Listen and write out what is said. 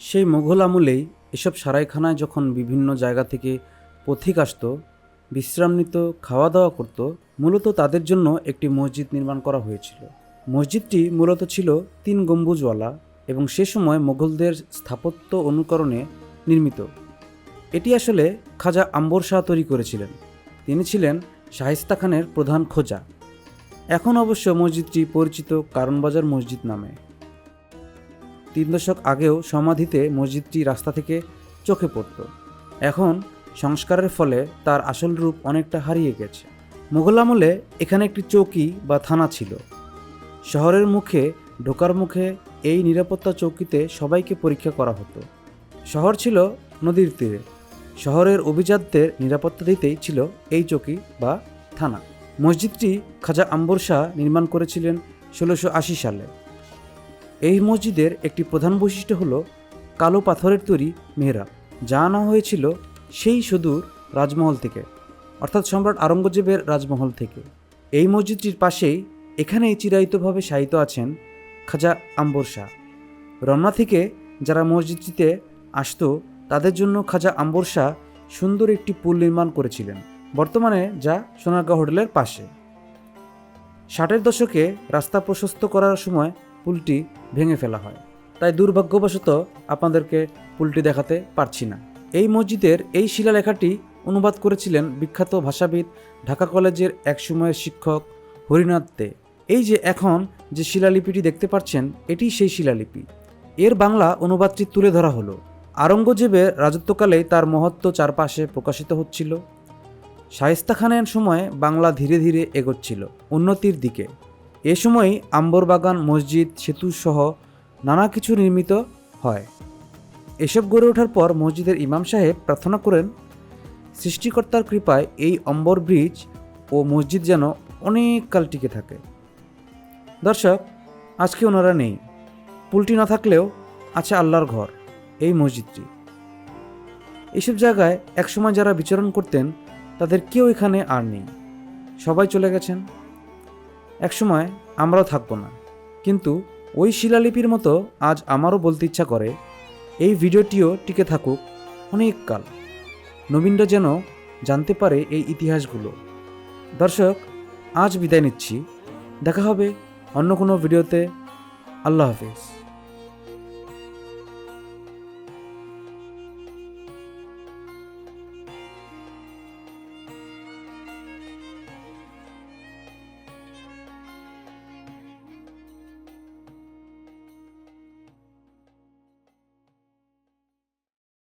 সেই মোঘল আমলেই এসব সারাইখানায় যখন বিভিন্ন জায়গা থেকে পথিক আসতো বিশ্রাম নিত খাওয়া দাওয়া করত, মূলত তাদের জন্য একটি মসজিদ নির্মাণ করা হয়েছিল। মসজিদটি মূলত ছিল তিন গম্বুজওয়ালা এবং সে সময় মোগলদের স্থাপত্য অনুকরণে নির্মিত। এটি আসলে খাজা আম্বর শাহ তৈরি করেছিলেন। তিনি ছিলেন শাহিস্তা খানের প্রধান খোঁজা। এখন অবশ্য মসজিদটি পরিচিত কারণবাজার মসজিদ নামে। তিন দশক আগেও সমাধিতে মসজিদটি রাস্তা থেকে চোখে পড়ত। এখন সংস্কারের ফলে তার আসল রূপ অনেকটা হারিয়ে গেছে। মুঘল আমলে এখানে একটি চৌকি বা থানা ছিল। শহরের মুখে, ঢোকার মুখে এই নিরাপত্তা চৌকিতে সবাইকে পরীক্ষা করা হতো। শহর ছিল নদীর তীরে। শহরের অভিজাতদের নিরাপত্তা দিতেই ছিল এই চৌকি বা থানা। মসজিদটি খাজা আম্বর শাহ নির্মাণ করেছিলেন ষোলোশো সালে। এই মসজিদের একটি প্রধান বৈশিষ্ট্য হলো কালো পাথরের তৈরি মেহরাব, যা আনা হয়েছিল সেই সুদূর রাজমহল থেকে, অর্থাৎ সম্রাট আরঙ্গজেবের রাজমহল থেকে। এই মসজিদটির পাশেই এখানেই চিরায়িতভাবে শায়িত আছেন খাজা আম্বর শাহ। রমনা থেকে যারা মসজিদটিতে আসতো, তাদের জন্য খাজা আম্বর শাহ সুন্দর একটি পুল নির্মাণ করেছিলেন, বর্তমানে যা সোনারগাঁও হোটেলের পাশে। ষাটের দশকে রাস্তা প্রশস্ত করার সময় পুলটি ভেঙে ফেলা হয়। তাই দুর্ভাগ্যবশত আপনাদেরকে পুলটি দেখাতে পারছি না। এই মসজিদের এই শিলালেখাটি অনুবাদ করেছিলেন বিখ্যাত ভাষাবিদ ঢাকা কলেজের একসময়ের শিক্ষক হরিনাথ দে। এই যে এখন যে শিলালিপিটি দেখতে পাচ্ছেন, এটি সেই শিলালিপি। এর বাংলা অনুবাদটি তুলে ধরা হলো। আরঙ্গজেবের রাজত্বকালেই তার মহত্ব চারপাশে প্রকাশিত হচ্ছিল। শায়েস্তা খানের সময় বাংলা ধীরে ধীরে এগোচ্ছিল, উন্নতির দিকে। এ সময়ই আম্বরবাগান, মসজিদ সেতু সহ নানা কিছু নির্মিত হয়। এসব গড়ে ওঠার পর মসজিদের ইমাম সাহেব প্রার্থনা করেন, সৃষ্টিকর্তার কৃপায় এই অম্বর ব্রিজ ও মসজিদ যেন অনেক কাল টিকে থাকে। দর্শক, আজকে ওনারা নেই। পুলটি না থাকলেও আছে আল্লাহর ঘর, এই মসজিদটি। এসব জায়গায় একসময় যারা বিচরণ করতেন, তাদের কেউ এখানে আর নেই। সবাই চলে গেছেন। একসময় আমরাও থাকব না। কিন্তু ওই শিলালিপির মতো আজ আমারও বলতে ইচ্ছা করে, এই ভিডিওটিও টিকে থাকুক অনেককাল নবীনরা যেন জানতে পারে এই ইতিহাসগুলো। দর্শক, আজ বিদায় নিচ্ছি। দেখা হবে অন্য কোনো ভিডিওতে। আল্লাহ হাফিজ।